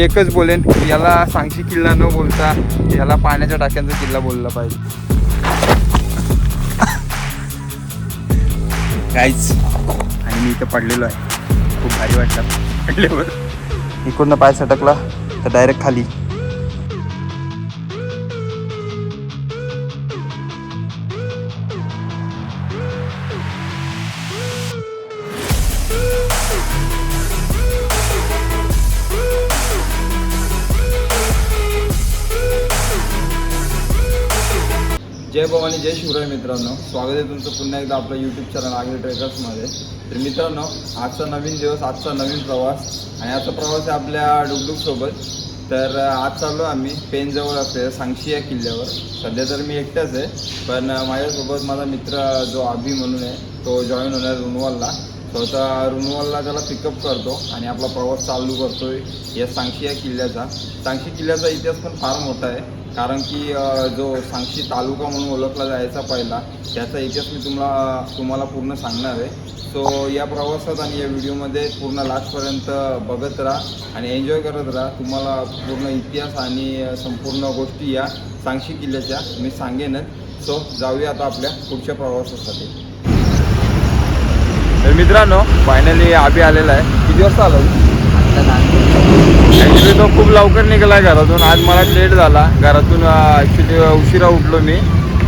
एकच बोलेन याला सांगशी किल्ला न बोलता याला पाण्याच्या टाक्यांचा किल्ला बोलला पाहिजे. काहीच आणि मी इथं पडलेलो आहे. खूप भारी वाटलं. पडल्यावर इकडनं पाय सटकला तर डायरेक्ट खाली. जय भवानी जय शिवराय मित्रांनो. स्वागत आहे तुमचं पुन्हा एकदा आपलं यूट्यूब चॅनल आगे ट्रेकर्समध्ये तर मित्रांनो आजचा नवीन दिवस आजचा नवीन प्रवास आणि आजचा प्रवास आहे आपल्या डुगडुगसोबत तर आज चाललो आम्ही पेनजवळ असलेल्या सांगशी या किल्ल्यावर. सध्या तर मी एकटाच आहे पण माझ्यासोबत माझा मित्र जो अभि म्हणून आहे तो जॉईन होणार रुनवालला स्वतः रुनवालला त्याला पिकअप करतो आणि आपला प्रवास चालू करतोय. या सांगशी या किल्ल्याचा. सांगशी किल्ल्याचा इतिहास पण फार मोठा आहे. कारण की जो सांगशी तालुका म्हणून ओळखला जायचा पहिला त्याचा इतिहास मी तुम्हाला तुम्हाला पूर्ण सांगणार आहे. सो या प्रवासात आणि या व्हिडिओमध्ये पूर्ण लास्टपर्यंत बघत राहा आणि एन्जॉय करत राहा. तुम्हाला पूर्ण इतिहास आणि संपूर्ण गोष्टी या सांगशी किल्ल्याच्या मी सांगेनच. सो जाऊया आता आपल्या पुढच्या प्रवासासाठी. तर मित्रांनो फायनली आबी आलेला आहे. किती वाजता आलो ॲक्च्युली तो खूप लवकर निघाला घरातून. आज मला लेट झाला. घरातून ॲक्च्युली उशिरा उठलो मी.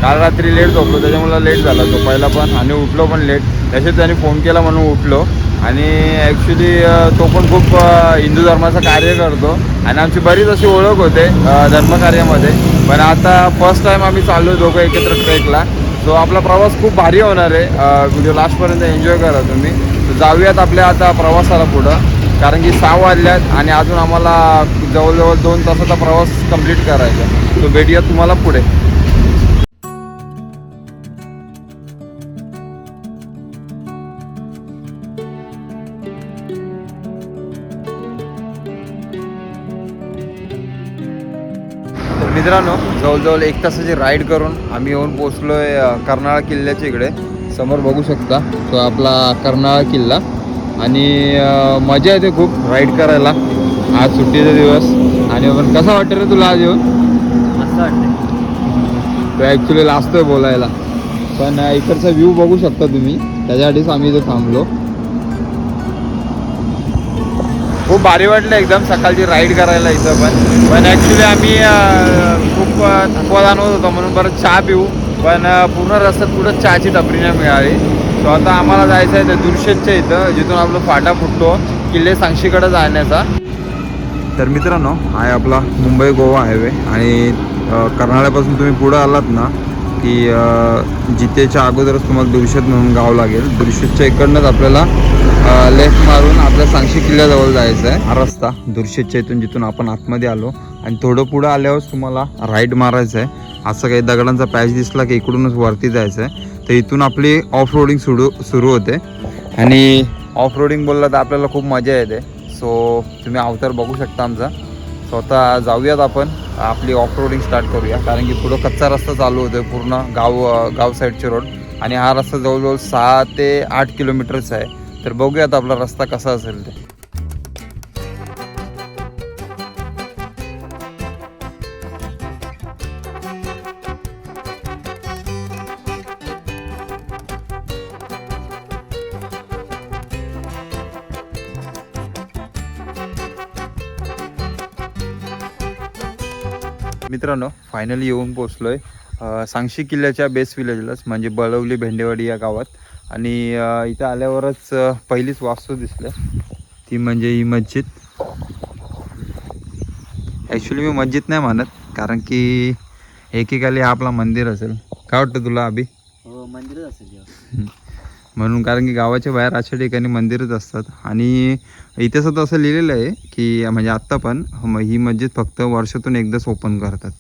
काल रात्री लेट झोपलो त्याच्यामुळे लेट झाला झोपायला पण आणि उठलो पण लेट तसेच त्याने फोन केला म्हणून उठलो. आणि ॲक्च्युली तो पण खूप हिंदू धर्माचं कार्य करतो. आणि आमची बरीच अशी ओळख होते धर्मकार्यामध्ये. पण आता फर्स्ट टाईम आम्ही चाललो दोघं एकत्र ट्रेकला सो आपला प्रवास खूप भारी होणार आहे. व्हिडिओ लास्टपर्यंत एन्जॉय करा तुम्ही. तर जाऊयात आपल्या आता प्रवासाला पुढं. कारण की सहा वाजल्यात आणि अजून आम्हाला जवळजवळ दोन तासाचा प्रवास कंप्लीट करायचा तो भेटूया तुम्हाला पुढे. मित्रांनो जवळजवळ एक तासाची राईड करून आम्ही येऊन पोचलो आहे कर्नाळा किल्ल्याच्या इकडे. समोर बघू शकता तो आपला कर्नाळा किल्ला. आणि मजा येते खूप राईड करायला. आज सुट्टीचा दिवस. आणि पण कसं वाटतं रे तुला आज येऊन? वाटतं तो ॲक्च्युली लाजतोय बोलायला. पण इकडचा व्ह्यू बघू शकता तुम्ही. त्याच्यासाठीच आम्ही इथे थांबलो. खूप भारी वाटलं एकदम सकाळची राईड करायला इथं पण. पण ॲक्च्युली आम्ही खूप थकवा जाणवत होतो म्हणून परत चहा पिऊ. पण पूर्ण रस्त्यात कुठं चहाची टपरी नाही मिळाली. सो आता आम्हाला जायचं आहे ते दुर्शेतच्या इथं जिथून आपलं फाटा फुटतो किल्ले सांगशीकडे जाण्याचा. तर मित्रांनो आहे आपला मुंबई गोवा हायवे आणि कर्नाळ्यापासून तुम्ही पुढं आलात ना की जितेच्या अगोदरच तुम्हाला दुर्शेत म्हणून गाव लागेल. दुर्शेतच्या इकडनंच आपल्याला लेफ्ट मारून आपल्या सांगशी किल्ल्याजवळ जायचं आहे. हा रस्ता दुर्शेतच्या इथून जिथून आपण आतमध्ये आलो. आणि थोडं पुढं आल्यावरच तुम्हाला राईड मारायचं आहे. असं काही दगडांचा पॅच दिसला की इकडूनच वरती जायचं आहे. तर इथून आपली ऑफ रोडिंग सुरू सुरू होते. आणि ऑफ रोडिंग बोललं तर आपल्याला खूप मजा येते. सो तुम्ही अवतार बघू शकता आमचा. स्वतः जाऊयात आपण. आपली ऑफ रोडिंग स्टार्ट करूया. कारण की पुढं कच्चा रस्ता चालू होतो पूर्ण गाव गाव साईडचे रोड आणि हा रस्ता जवळजवळ सहा ते आठ किलोमीटरचा आहे. तर बघूयात आपला रस्ता कसा असेल ते. मित्रांनो फायनली येऊन पोचलोय अ, सांगशी किल्ल्याच्या बेस विलेजलाच म्हणजे बळवली भेंडेवाडी या गावात. आणि इथं आल्यावरच पहिलीच वास्तू दिसल्या ती म्हणजे ही मस्जिद. ॲक्च्युली मी मस्जिद नाही म्हणत कारण की एकेकाली आपला मंदिर असेल. काय वाटतं तुला अभि? हो मंदिरच असेल. म्हणून कारण की गावाच्या बाहेर अशा ठिकाणी मंदिरच असतात. आणि इतिहासात असं लिहिलेलं आहे की म्हणजे आत्ता पण ही मस्जिद फक्त वर्षातून एकदाच ओपन करतात.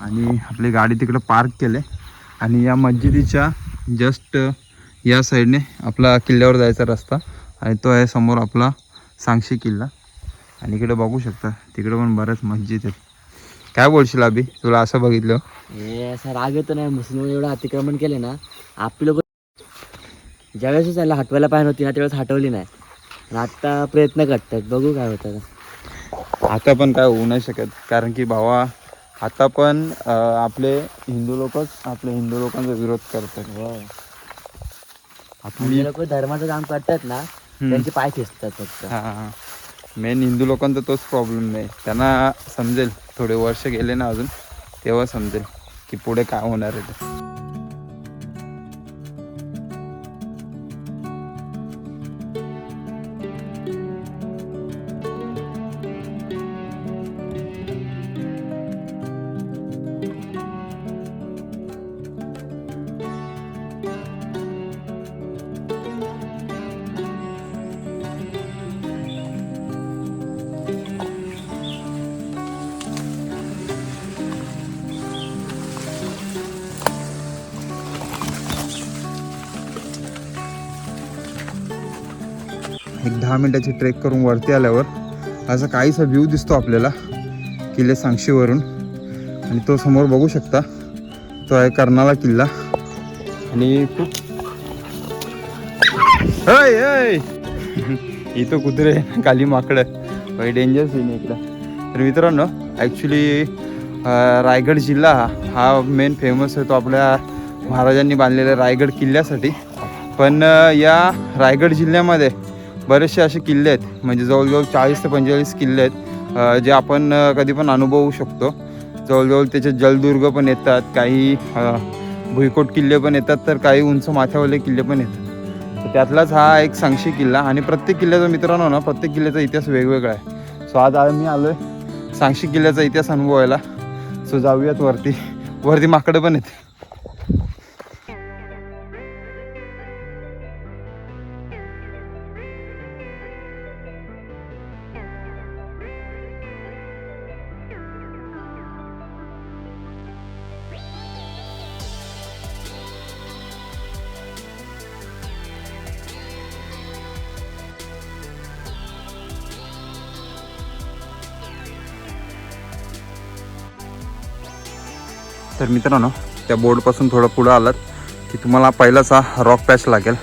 आणि आपली गाडी तिकडं पार्क केले आणि या मस्जिदीच्या जस्ट या साईडने आपला किल्ल्यावर जायचा रस्ता आणि तो आहे समोर आपला सांगशी किल्ला. आणि इकडे बघू शकता तिकडे पण बऱ्याच मस्जिद आहेत. काय बोलशील अभि? तुला असं बघितलं? हे असा राग येतो नाही मुस्लिम एवढं अतिक्रमण केले ना आपली लोक ज्यावेळेस त्याला हटवायला पाहिजे होती ना त्यावेळेस हटवली नाही. आणि आता प्रयत्न करतात बघू काय होतं. आता. पण काय होऊ नाही शकत कारण की भावा आता पण अं, आपले हिंदू लोकच आपले हिंदू लोकांचा विरोध करतात. जे लोक धर्माचं काम करतात ना त्यांचे पाय खेचतात फक्त. हा. मेन हिंदू लोकांचा तोच प्रॉब्लेम नाही त्यांना समजेल थोडे वर्ष गेले ना अजून तेव्हा समजेल की पुढे काय होणार आहे ते. दहा मिनटाची ट्रेक करून वरती आल्यावर असा काहीसा व्ह्यू दिसतो आपल्याला किल्ले सांगशीवरून. आणि तो समोर बघू शकता तो आहे कर्नाला किल्ला. आणि खूप हय हय इथं कुत्रे काली माकडं. काही डेंजर सीन आहे इकडं. तर मित्रांनो ॲक्च्युली रायगड जिल्हा हा मेन फेमस आहे तो आपल्या महाराजांनी बांधलेल्या रायगड किल्ल्यासाठी. पण या रायगड जिल्ह्यामध्ये बरेचसे असे किल्ले आहेत. म्हणजे जवळजवळ चाळीस ते पंचेचाळीस किल्ले आहेत जे आपण कधी पण अनुभवू शकतो. जवळजवळ त्याचे जलदुर्ग पण येतात काही भुईकोट किल्ले पण येतात तर काही उंच माथ्यावाले किल्ले पण येतात. तर त्यातलाच हा एक सांगशी किल्ला. आणि प्रत्येक किल्ल्याचा मित्रांनो ना प्रत्येक किल्ल्याचा इतिहास वेगवेगळा आहे. सो आज आम्ही आलो आहे सांगशी किल्ल्याचा इतिहास अनुभवायला. सो जाऊयात वरती. वरती माकडं पण येते तर मित्रांनो त्या बोर्डपासून थोडं पुढं आलात की तुम्हाला पहिलाच हा रॉक पॅच लागेल.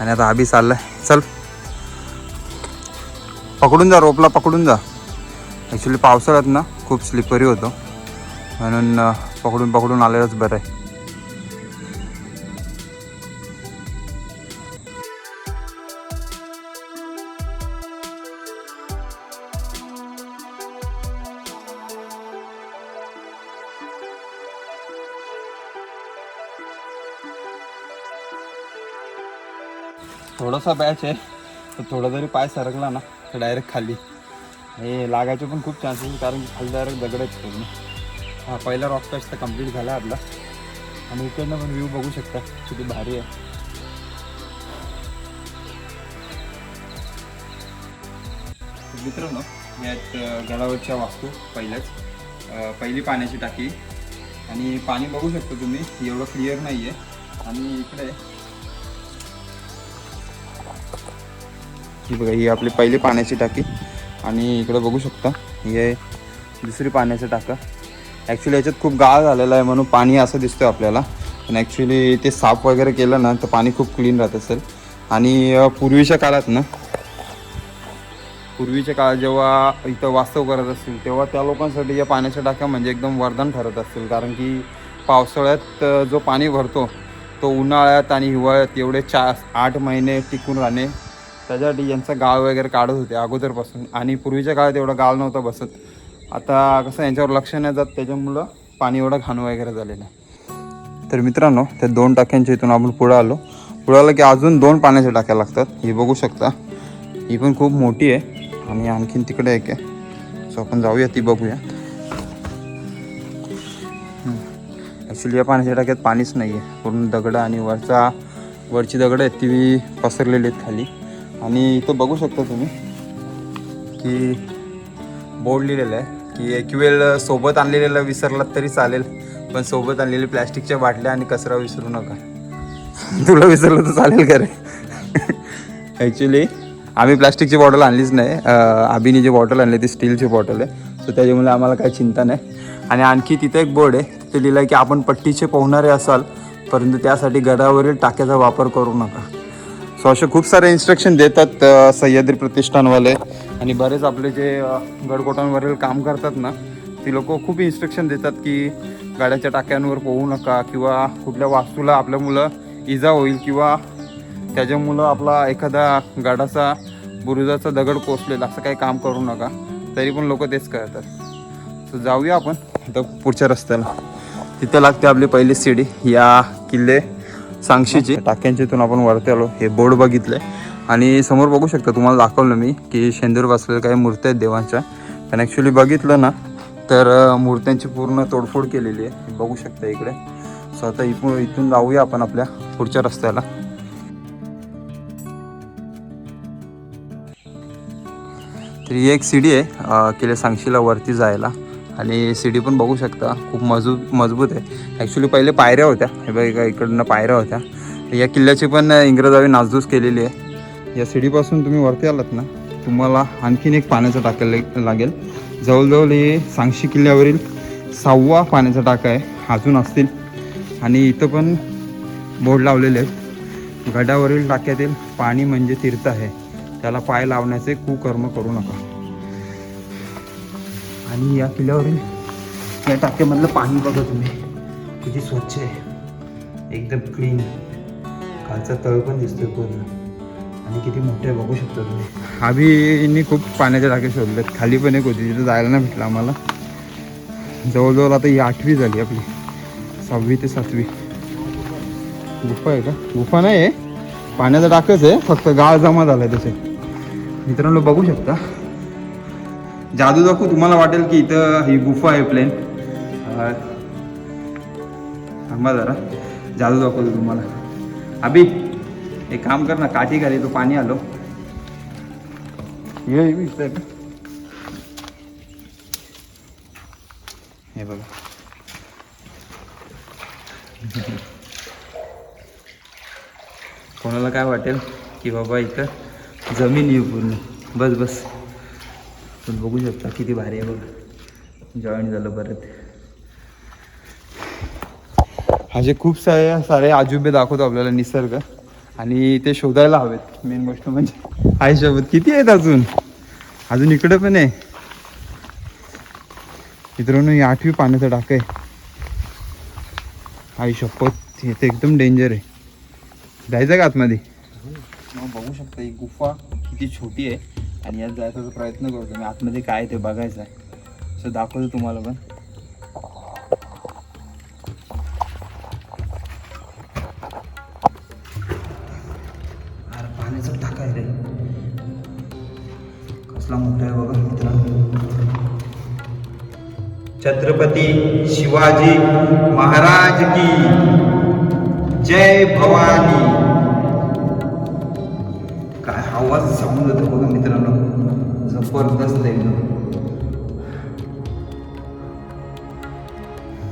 आणि आता आबी आहे चल. पकडून जा रोपला पकडून जा. ॲक्च्युली पावसाळ्यात ना खूप स्लिपरी होतो. म्हणून पकडून पकडून आलेलंच बरं आहे. थोडासा बॅच आहे. तर थोडा जरी पाय सरकला ना तर डायरेक्ट खाली. हे लागायचे पण खूप चान्सेस कारण की खाली डायरेक्ट दगडच पूर्ण. हा पहिला रॉक पॅच तर कंप्लीट झाला आपला. आणि इकडनं पण व्ह्यू बघू शकता किती भारी आहे. मित्रांनो यात गडावरच्या वास्तू पहिल्याच पहिली पाण्याची टाकी. आणि पाणी बघू शकता तुम्ही एवढं क्लिअर नाही आहे आणि इकडे ही बघा ही आपली पहिली पाण्याची टाकी. आणि इकडे बघू शकता ही आहे दुसरी पाण्याचं टाका. ॲक्च्युली याच्यात खूप गाळ झालेला आहे म्हणून पाणी असं दिसतं आपल्याला. पण ॲक्च्युली ते साफ वगैरे केलं ना तर पाणी खूप क्लीन राहत असेल. आणि पूर्वीच्या काळात ना पूर्वीच्या काळात जेव्हा इथं वास्तव करत असतील तेव्हा त्या लोकांसाठी या पाण्याच्या टाक्या म्हणजे एकदम वरदान ठरत असतील. कारण की पावसाळ्यात जो पाणी भरतो तो उन्हाळ्यात आणि हिवाळ्यात एवढे चार आठ महिने टिकून राहणे त्याच्यासाठी यांचा गाळ वगैरे काढत होते अगोदरपासून. आणि पूर्वीच्या काळात एवढं गाळ नव्हता बसत. आता कसं यांच्यावर लक्ष नाही जात त्याच्यामुळं पाणी एवढं घाण वगैरे झालेलं आहे. तर मित्रांनो त्या दोन टाक्यांच्या इथून आपण पुढं आलो. पुढं आलं की अजून दोन पाण्याच्या टाक्या लागतात. ही बघू शकता. ही पण खूप मोठी आहे आणि आणखीन तिकडे एक आहे. सो आपण जाऊया ती बघूया. ॲक्च्युली या पाण्याच्या टाक्यात पाणीच नाही आहे पूर्ण दगडं आणि वरचा वरची दगडं आहेत ती पसरलेली आहेत खाली. आणि इथं बघू शकता तुम्ही की बोर्ड लिहिलेलं आहे. की एक्युएल सोबत आणलेलं विसरलात तरी चालेल पण सोबत आणलेली प्लॅस्टिकच्या बाटल्या आणि कचरा विसरू नका. तुला विसरलं तर चालेल का रे? ॲक्च्युली आम्ही प्लॅस्टिकची बॉटल आणलीच नाही. आबीने जी बॉटल आणली ती स्टीलची बॉटल आहे. सो त्याच्यामुळे आम्हाला काही चिंता नाही. आणि आणखी तिथे एक बोर्ड आहे. तिथे लिहिलं आहे की आपण पट्टीचे पोहणारे असाल परंतु त्यासाठी गडावरील टाक्याचा वापर करू नका. सो असे खूप सारे इन्स्ट्रक्शन देतात सह्याद्री प्रतिष्ठानवाले. आणि बरेच आपले जे गडकोटांवरील काम करतात ना ती लोक खूप इन्स्ट्रक्शन देतात की गाड्याच्या टाक्यांवर पोहू नका किंवा कुठल्या वास्तूला आपल्या मुलं इजा होईल किंवा त्याच्यामुळं आपला एखादा गाडाचा बुरुजाचा दगड कोसलेला असं काही काम करू नका. तरी पण लोक तेच करतात. सो जाऊया आपण आता पुढच्या रस्त्याला. तिथे लागते आपली पहिली सीडी या किल्ले. सांगशीची. टाक्यांच्या इथून आपण वरती आलो हे बोर्ड बघितले. आणि समोर बघू शकता तुम्हाला दाखवलं मी की शेंदूर बसलेल्या काही मूर्त्या आहेत देवांच्या. पण ॲक्च्युली बघितलं ना तर मूर्त्यांची पूर्ण तोडफोड केलेली आहे. बघू शकता इकडे. सो आता इथून इथून जाऊया आपण आपल्या पुढच्या रस्त्याला. तर ही एक सीडी आहे अं, सांगशीला वरती जायला. आणि सीडी पण बघू शकता. खूप मजबूत मजबूत आहे. ॲक्च्युली पहिले पायऱ्या होत्या. हे बघा इकडनं पायऱ्या होत्या. या किल्ल्याची पण इंग्रजावी नासधूस केलेली आहे. या सीडीपासून तुम्ही वरती आलात ना तुम्हाला आणखीन एक पाण्याचा टाका लागेल. जवळजवळ हे सांगशी किल्ल्यावरील सहावा पाण्याचा टाका आहे. अजून असतील. आणि इथं पण बोर्ड लावलेले आहेत. गडावरील टाक्यातील पाणी म्हणजे तीर्थ आहे. त्याला पाय लावण्याचे कुकर्म करू नका. आणि या किल्ल्यावरील या टाक्यामधलं पाणी बघा तुम्ही. किती स्वच्छ आहे. एकदम क्लीन खालचा तळ पण दिसतोय पूर्ण. आणि किती मोठे आहे बघू शकता तुम्ही. आम्ही खूप पाण्याचे टाके शोधलेत खाली पण एक होती तिथे जायला नाही भेटलं आम्हाला. जवळजवळ आता ही आठवी झाली आपली. सहावी ते सातवी. गुफा आहे का? गुफा नाही आहे. पाण्याचा टाकच आहे. फक्त गाळ जमा झाला आहे त्याचे मित्रांनो बघू शकता. जादू दाखवू तुम्हाला वाटेल की इथं ही गुफा आहे प्लेन. थांबा जरा. जादू दाखवतो तुम्हाला. अभि एक काम कर ना काठी घाली तो पाणी आलो. ये हे बघा. कोणाला काय वाटेल की बाबा इथं जमीन येऊ पूर्ण. बस बस. पण बघू शकता किती भारी आहे बघा. जॉईन झालं परत. असे खूप सारे सारे आजुबे दाखवतो आपल्याला निसर्ग. आणि ते शोधायला हवेत. मेन गोष्ट म्हणजे आईसोबत किती आहेत अजून? अजून इकडे पण आहे. मित्रांनो ही आठवी पाण्याचा टाक आहे. आई शपथ हे तर एकदम डेंजर आहे. जायचं का आतमध्ये? हो, बघू शकता ही गुफा किती छोटी आहे. आणि यात जायचा प्रयत्न करतो मी आतमध्ये काय ते बघायचं आहे. असं दाखवतो तुम्हाला पण. अरे पाण्याचा टाका आहे रे. कसला मोठा आहे बघा मित्रांनो छत्रपती शिवाजी महाराज की जय भवानी. काय आवाज जातो होतो बघा मित्रांनो. जबरदस्त एकदम.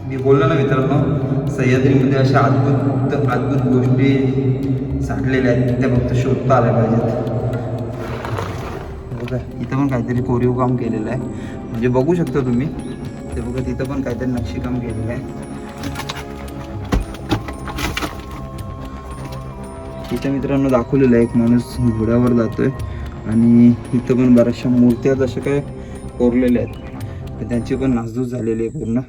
मी बोललो ना मित्रांनो सह्याद्रीमध्ये अशा अद्भुत अद्भुत गोष्टी साठलेल्या आहेत. त्या फक्त शोधता आल्या पाहिजेत. बघा इथं पण काहीतरी कोरीव काम केलेलं आहे. म्हणजे बघू शकता तुम्ही. ते बघा तिथं पण काहीतरी नक्षीकाम केलेलं आहे. इथं मित्रांनो दाखवलेलं आहे एक माणूस घोड्यावर जातोय. आणि इथं पण बऱ्याचशा मूर्त्या जशा काय कोरलेल्या आहेत. तर त्यांची पण नासधूस झालेली आहे पूर्ण.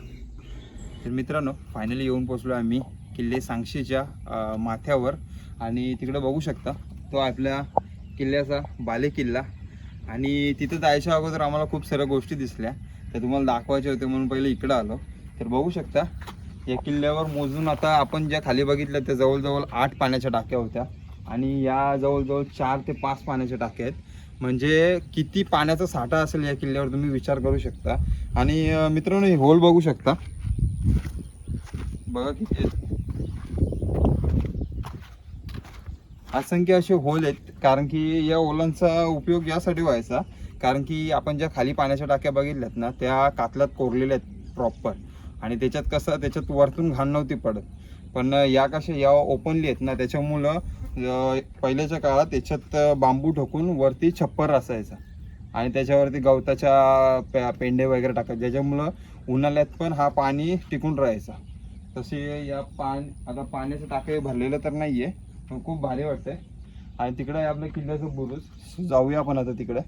तर मित्रांनो फायनली येऊन पोचलो आम्ही किल्ले सांगशीच्या माथ्यावर. आणि तिकडं बघू शकता तो आपल्या किल्ल्याचा बाले किल्ला. आणि तिथं जायच्या अगोदर आम्हाला खूप साऱ्या गोष्टी दिसल्या. तर तुम्हाला दाखवायच्या होत्या म्हणून पहिले इकडं आलो. तर बघू शकता या किल्ल्यावर मोजून आता आपण ज्या खाली बघितल्या त्या जवळजवळ आठ पाण्याच्या टाक्या होत्या. आणि या जवळजवळ चार ते पाच पाण्याच्या टाक्या आहेत. म्हणजे किती पाण्याचा साठा असेल या किल्ल्यावर तुम्ही विचार करू शकता. आणि मित्रांनो हे होल बघू शकता. बघा किती असंख्य असे होल आहेत. कारण की या होलांचा उपयोग यासाठी व्हायचा. कारण की आपण ज्या खाली पाण्याच्या टाक्या बघितल्यात ना त्या कातल्यात कोरलेल्या आहेत प्रॉपर आणि त्याच्यात कसं त्याच्यात वरतून घाण नव्हती पडत. पण या कशा या ओपनली आहेत ना त्याच्यामुळं पहिल्याच्या काळात त्याच्यात बांबू ठोकून वरती छप्पर असायचा. आणि त्याच्यावरती गवताच्या पेंडे वगैरे टाकत ज्याच्यामुळं उन्हाळ्यात पण हा पाणी टिकून राहायचा. तसे या पान आता पाण्याचं टाके भरलेलं तर नाही पण खूप भारी वाटतंय. आणि तिकडं आपल्या किल्ल्याचं बुरुज. जाऊया आपण आता तिकडे.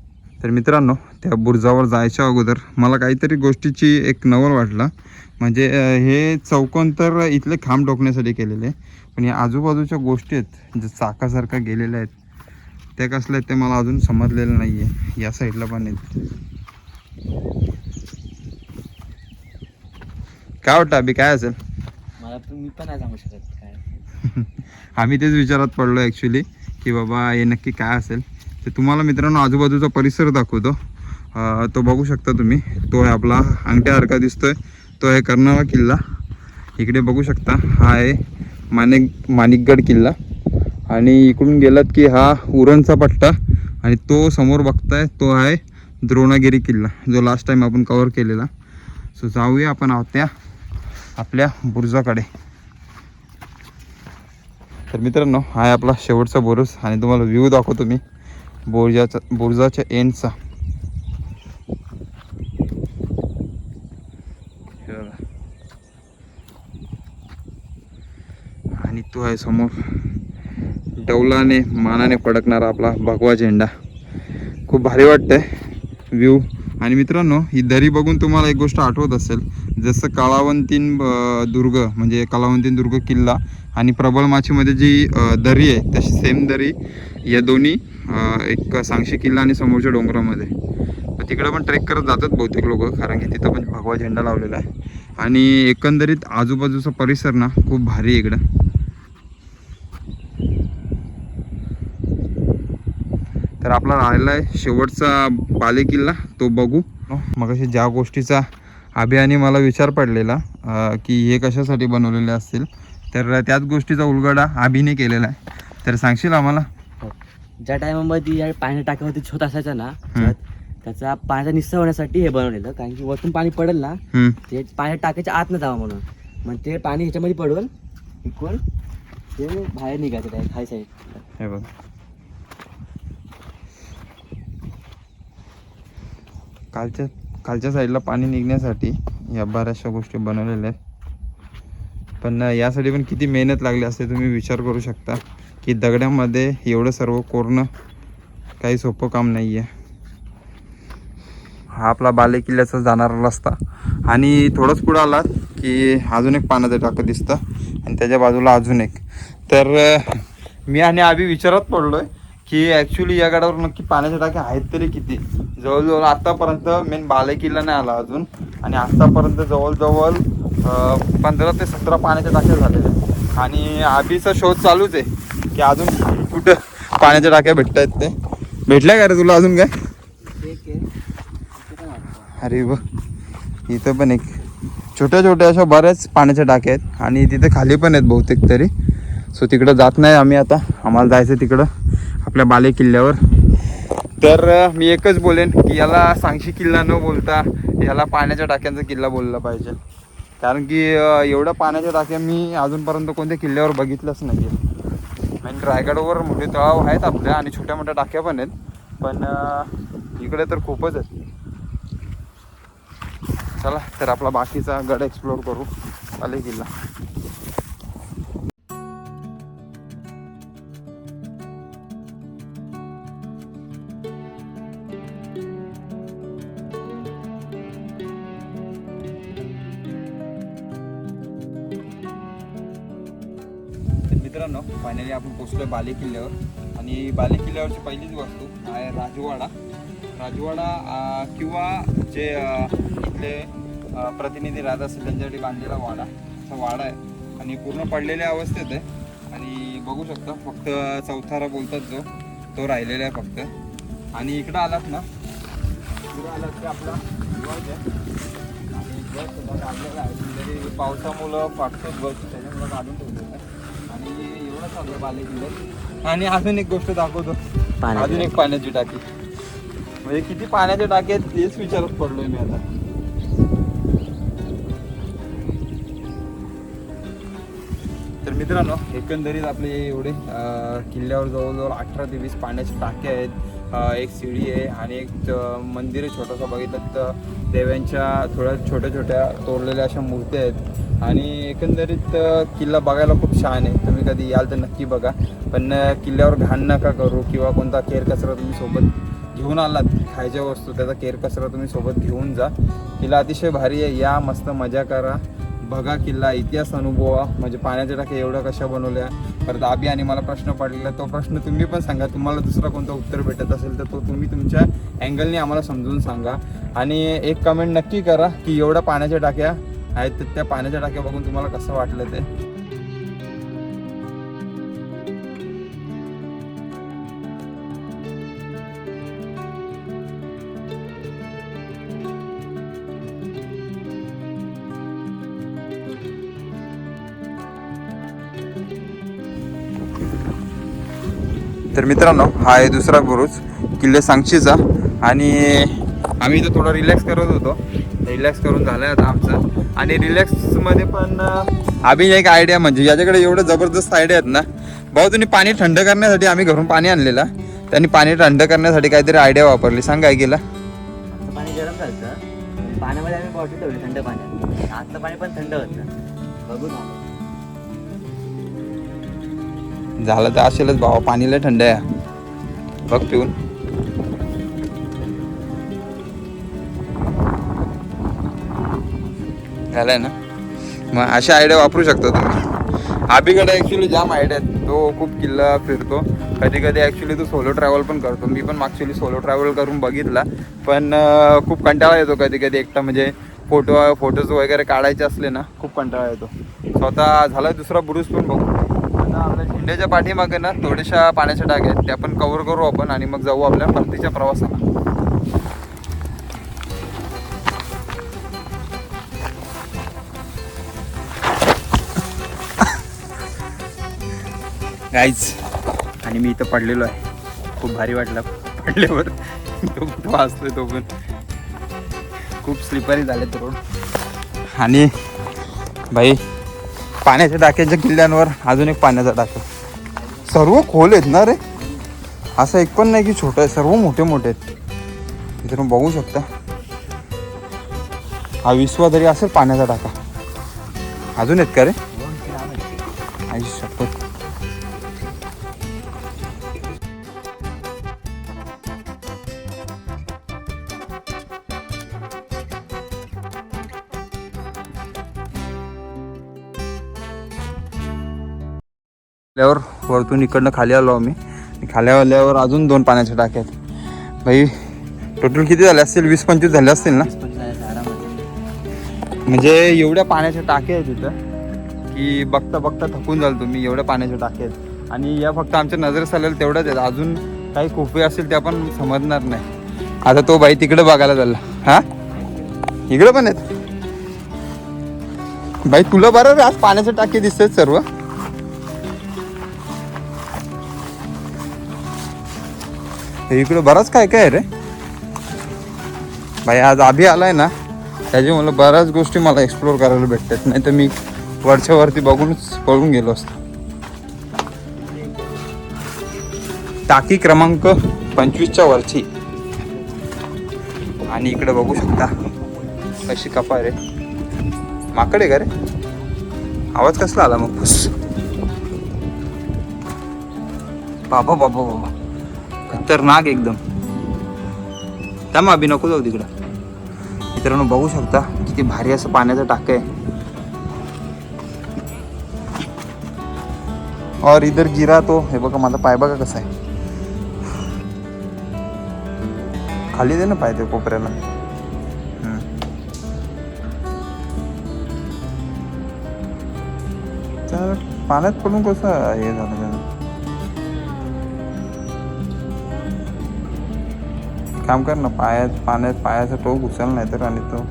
तर मित्रांनो त्या बुरुजावर जायच्या अगोदर मला काहीतरी गोष्टीची एक नवल वाटला. म्हणजे हे चौकोन तर इथले खांब ठोकण्यासाठी केलेले आहे. पण या आजूबाजूच्या गोष्टी आहेत जे चाकासारखा गेलेल्या आहेत त्या कसल्या आहेत ते मला अजून समजलेलं नाही आहे या साईडला पण आहेत. काय वाटतं अभि काय असेल? मला पण मी पण नाही सांगू शकत काय. आम्ही तेच विचारात पडलो ॲक्च्युली की बाबा हे नक्की काय असेल? तर तुम्हाला मित्रांनो आजूबाजूचा परिसर दाखवतो. तो बघू शकता तुम्ही. तो आहे आपला अंगठ्यासारखा दिसतोय. तो आहे कर्नाळा किल्ला. इकडे बघू शकता. हा आहे माणिक माणिकगड किल्ला. आणि इकडून गेलात की हा उरणचा पट्टा. आणि तो समोर बघताय तो आहे द्रोणागिरी किल्ला जो लास्ट टाइम आपण कवर केलेला. सो जाऊया आपण त्या आपल्या बुरुजाकडे. तर मित्रांनो हा आहे आपला शेवटचा बुरुज. आणि तुम्हाला व्ह्यू दाखवतो मी. बुर्जाचा बुर्जाच्या एंडचा. आणि तो आहे समोर. डौलाने मानाने फडकणारा आपला भगवा झेंडा. खूप भारी वाटतंय व्ह्यू आणि मित्रांनो ही दरी बघून तुम्हाला एक गोष्ट आठवत असेल. जसं काळावंतीन दुर्ग म्हणजे कलावंतीन दुर्ग किल्ला आणि प्रबळ माचीमध्ये जी दरी आहे तशी सेम दरी या दोन्ही एक सांगशी किल्ला आणि समोरच्या डोंगरामध्ये. तर पण ट्रेक करत जातात बहुतेक लोक कारण की तिथं पण भगवा झेंडा लावलेला आहे. आणि एकंदरीत आजूबाजूचा परिसर ना खूप भारी इकडं. तर आपला राहिला आहे शेवटचा बाले किल्ला तो बघू. हो, मग ज्या गोष्टीचा अभियाने मला विचार पडलेला की हे कशासाठी बनवलेले असतील तर त्याच गोष्टीचा उलगडा आभीने केलेला आहे. तर सांगशील आम्हाला? ज्या टायमामध्ये या पाणी टाक्यावरती छोट असायचा ना त्याचा पाण्याचा निस्सा होण्यासाठी हे बनवलेलं कारण की वरतून पाणी पडेल ना ते पाणी टाकायच्या आत न जावं म्हणून. मग ते पाणी ह्याच्यामध्ये पडून इकडून ते बाहेर निघायचं त्या खाय साईड हे बघ. कालच्या खालच्या साईडला पाणी निघण्यासाठी या बऱ्याचशा गोष्टी बनवलेल्या आहेत. पण यासाठी पण किती मेहनत लागली असते तुम्ही विचार करू शकता. की दगडामध्ये एवढं सर्व कोरणं काही सोपं काम नाही आहे हा आपला बाले किल्ल्याचा जाणारा रस्ता. आणि थोडंच पुढं आलात की अजून एक पाण्याचं टाकं दिसतं आणि त्याच्या बाजूला अजून एक. तर मी आणि आभी विचारात पडलोय की ॲक्च्युली या गडावर नक्की पाण्याचे टाके आहेत तरी किती? जवळजवळ आत्तापर्यंत मेन बाले किल्ला नाही आला अजून. आणि आत्तापर्यंत जवळजवळ पंधरा ते सतरा पाण्याच्या टाक्या झालेले आहेत. आणि आबीचा शोध चालूच आहे. की अजून कुठं पाण्याच्या टाक्या भेटत आहेत ते? भेटल्या का रे तुला अजून काय? अरे व. इथं पण एक छोट्या छोट्या अशा बऱ्याच पाण्याच्या टाक्या आहेत आणि तिथे खाली पण आहेत बहुतेक तरी. सो तिकडं जात नाही आम्ही आता. आम्हाला जायचं तिकडं आपल्या बाले किल्ल्यावर. तर मी एकच बोलेन की याला सांगशी किल्ला न बोलता याला पाण्याच्या टाक्यांचा किल्ला बोलला पाहिजे. कारण की एवढ्या पाण्याच्या टाक्या मी अजूनपर्यंत कोणत्या किल्ल्यावर बघितलंच नाही आहे आणि रायगडवर मोठे तळाव आहेत आपल्या आणि छोट्या मोठ्या टाक्या पण आहेत. पण इकडे तर खूपच आहेत. चला तर आपला बाकीचा गड एक्सप्लोर करू. आले किल्ला. फायनली बाले किल्ल्यावर. आणि बाले किल्ल्यावरची पहिलीच वस्तू आहे राजवाडा. राजवाडा किंवा जे इथले प्रतिनिधी राहत असतील त्यांच्यासाठी बांधलेला वाडा. असा वाडा आहे. आणि पूर्ण पडलेल्या अवस्थेत आहे. आणि बघू शकता फक्त चौथारा बोलतात जो तो राहिलेला आहे फक्त. आणि इकडं आलात ना इकडं आलात ते आपला ध्वज आहे. आणि ध्वज सुद्धा काढलेला आहे. म्हणजे पावसामुळं फाटतो ध्वज त्याच्यामुळं काढून ठेवलेला आहे. आणि अजून एक गोष्ट दाखवतो. पाण्याची अजून एक पाण्याची टाकी. म्हणजे किती पाण्याच्या टाकी आहेत तेच विचारत पडलोय मी आता. तर मित्रांनो एकंदरीत आपले एवढे किल्ल्यावर जवळजवळ अठरा ते वीस पाण्याचे टाके आहेत. एक शिडी आहे आणि एक मंदिर आहे छोटंसं. बघितलं तर देव्यांच्या थोड्या छोट्या छोट्या तोडलेल्या अशा मूर्त्या आहेत. आणि एकंदरीत किल्ला बघायला खूप छान आहे. तुम्ही कधी याल तर नक्की बघा. पण किल्ल्यावर घाण नका करू किंवा कोणता केर कचरा तुम्ही सोबत घेऊन आलात खायच्या वस्तू त्याचा केर कचरा तुम्ही सोबत घेऊन जा. किल्ला अतिशय भारी आहे. या मस्त मजा करा. बघा किल्ला इतिहास अनुभवा. म्हणजे पाण्याच्या टाक्या एवढ्या कशा बनवल्या. परत आबी आणि मला प्रश्न पडलेला तो प्रश्न तुम्ही पण सांगा. तुम्हाला दुसरा कोणतं उत्तर भेटत असेल तर तो तुम्ही तुमच्या अँगलने आम्हाला समजून सांगा. आणि एक कमेंट नक्की करा की एवढ्या पाण्याच्या टाक्या आहेत तर त्या पाण्याच्या टाक्या बघून तुम्हाला कसं वाटलं ते. तर मित्रांनो हा आहे दुसरा बुरुज किल्ले सांगशीचा. आणि आम्ही इथं थोडं रिलॅक्स करत होतो. रिलॅक्स करून झालं आता आमचं. आणि रिलॅक्समध्ये पण आम्ही एक आयडिया म्हणजे याच्याकडे एवढं जबरदस्त आयडिया आहेत ना. भाऊ तुम्ही पाणी थंड करण्यासाठी आम्ही घरून पाणी आणलेलं. त्यांनी पाणी थंड करण्यासाठी काहीतरी आयडिया वापरली. सांग काय केलं पाणी गरम झालं पाण्यामध्ये आम्ही बॉटल ठेवली थंड पाण्यात. आतलं पाणी पण थंड होतं. बघू झालं तर असेलच भावा पाणी लय थंड आहे. बघ पिऊन. झालं ना? मग अशा आयडिया वापरू शकता तुम्ही. आबीकडे ॲक्च्युली जाम आयडिया आहेत. तो खूप किल्ला फिरतो. कधी कधी ॲक्च्युली तो सोलो ट्रॅव्हल पण करतो. मी पण मागच्युली सोलो ट्रॅव्हल करून बघितला. पण खूप कंटाळा येतो कधी कधी एकटा. म्हणजे फोटो फोटोज वगैरे काढायचे असले ना खूप कंटाळा येतो. स्वतः झाला दुसरा बुरुज पण बघू. आता आपल्या झेंड्याच्या पाठीमागे ना थोड्याशा पाण्याच्या टाक्या आहेत. त्या पण कवर करू आपण आणि मग जाऊ आपल्या परतीच्या प्रवासाला. गाईच आणि मी इथं पडलेलो आहे. खूप भारी वाटलं पडल्यावर. तो कुठं वाचतोय तो पण. खूप स्लिपरी झाले तो रोड. आणि भाई पाण्याच्या टाक्याच्या किल्ल्यांवर अजून एक पाण्याचा टाका सर्व खोल आहेत ना रे? असं एक पण नाही की छोटं आहे सर्व मोठे मोठे आहेत. इथे तुम्ही बघू शकता. हा विश्वा तरी असेल पाण्याचा टाका अजून आहेत का रे? आल्यावर वरतून इकडनं खाली आलो आम्ही. खाली आल्यावर अजून दोन पाण्याच्या टाक्या आहेत. भाई टोटल किती झाले असतील? वीस पंचवीस झाले असतील ना? म्हणजे एवढ्या पाण्याच्या टाक्या आहेत तिथं की बघता बघता थकून जाल तुम्ही एवढ्या पाण्याच्या टाक्या आहेत. आणि या फक्त आमच्या नजरेस आलेल्या तेवढ्याच आहेत. अजून काही खोपे असतील त्या पण समजणार नाही. आता तो बाई तिकडे बघायला चालला. हा? इकडे पण आहेत. बाई तुला बरं आज पाण्याचे टाके दिसतात सर्व. हे इकडं बराच काय काय रे? भाई आज आभी आलाय ना त्याची मला बऱ्याच गोष्टी मला एक्सप्लोर करायला भेटतात. नाही तर मी वरच्या वरती बघूनच पळून गेलो असतो. टाकी क्रमांक पंचवीसच्या वरची. आणि इकडे बघू शकता कशी कपा रे माकडे का रे? आवाज कसला आला मग? बाबा बाबा बाबा. खतरनाक एकदम. त्यामुळे अभि नको जाऊ तिकडं. मित्रांनो बघू शकता किती भारी असं पाण्याचं टाकं आहे. और इधर गिरा तो. हे बघा माझा पाय बघा कसा आहे. खाली दे ना पाय ते कोपऱ्याला. तर पाण्यात पडून कसं हे झालं? काम कर ना पायात पाण्यात पायाचा टोक उचल नाही तर आणि तो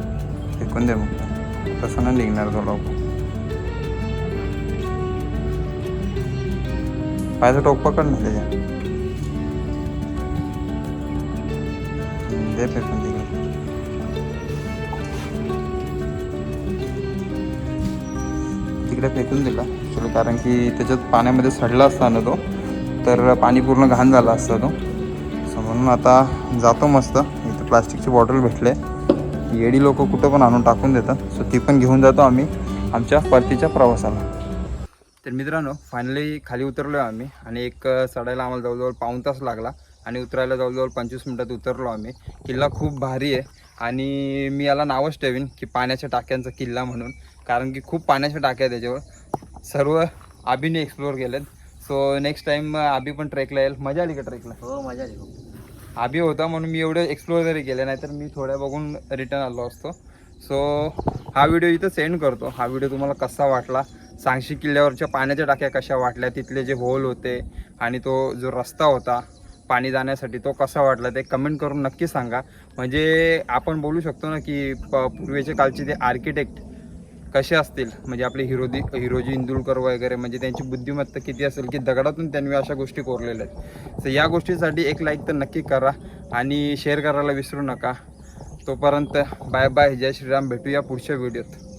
फेकून दे मग. तसं नाही निघणार तो लोक पायाचा टोक पकड ना त्याच्या. दे फेकून तिकडे तिकडे फेकून दिला कारण की त्याच्यात पाण्यामध्ये सडला असता ना तो तर पाणी पूर्ण घाण झाला असता तो. म्हणून आता जातो मस्त. इथं प्लास्टिकची बॉटल भेटले. येडी लोक कुठं पण आणून टाकून देतात. सो ती पण घेऊन जातो आम्ही आमच्या परतीच्या प्रवासाला. तर मित्रांनो फायनली खाली उतरलो आहे आम्ही आणि एक चढायला आम्हाला जवळजवळ पाऊण तास लागला आणि उतरायला जवळजवळ पंचवीस मिनटात उतरलो आम्ही. किल्ला खूप भारी आहे आणि मी याला नावच ठेवीन की पाण्याच्या टाक्यांचा किल्ला म्हणून. कारण की खूप पाण्याच्या टाक्या त्याच्यावर. सर्व आबीने एक्सप्लोअर केलेत. सो नेक्स्ट टाईम आबी पण ट्रेकला येईल. मजा आली का ट्रेकला हो मजा आली हाबी होता म्हणून मी एवढं एक्सप्लोअर जरी केलं नाही तर मी थोड्या बघून रिटर्न आलो असतो. सो हा व्हिडिओ इथं सेंड करतो. हा व्हिडिओ तुम्हाला कसा वाटला? सांगशी किल्ल्यावरच्या पाण्याच्या टाक्या कशा वाटल्या? तिथले जे होल होते आणि तो जो रस्ता होता पाणी जाण्यासाठी तो कसा वाटला ते कमेंट करून नक्की सांगा. म्हणजे आपण बोलू शकतो ना की प पूर्वीच्या कालचे ते आर्किटेक्ट कसे असतील? म्हणजे आपले हिरोदी हिरोजी इंदुलकर वगैरे म्हणजे त्यांची बुद्धिमत्ता किती असेल की दगडातून त्यांनी अशा गोष्टी कोरलेल्या आहेत. तर या गोष्टीसाठी एक लाईक तर नक्की करा आणि शेअर करायला विसरू नका. तोपर्यंत बाय बाय जय श्रीराम. भेटूया पुढच्या व्हिडिओत